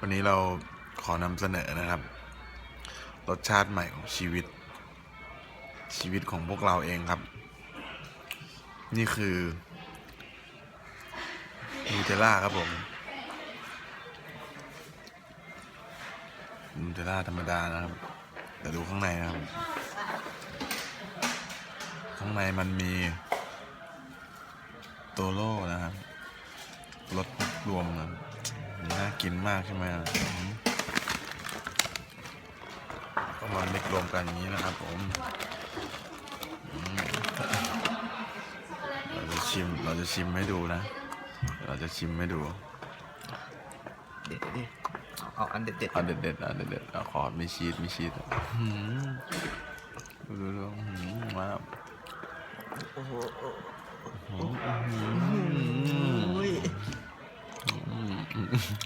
วันนี้เราขอนำเสนอนะครับ รสชาติใหม่ของชีวิต ชีวิตของพวกเราเองครับ นี่คือนูเทล่าครับผมนูเทล่าธรรมดานะครับ แต่ดูข้างในนะครับ ข้างในมันมีโตโร่นะครับรสรวมนะน่า กินมากใช่ไหมอะอืมก็มาเล็กรวมกันอย่างนี้นะครับผมอืมเราจะชิมเราจะชิมให้ดูนะ เราจะชิมให้ดูเด็ดดิเอาเอาอันเด็ดเด็ดเอาเด็ดเด็ดๆเอาเด็ดเด็ดๆเอาขอมีชีสมีชีสอะอื้อหือดูดูดูอื้อหือมาแล้วโอ้โหอื้อหืออุ้ยอื้อหือ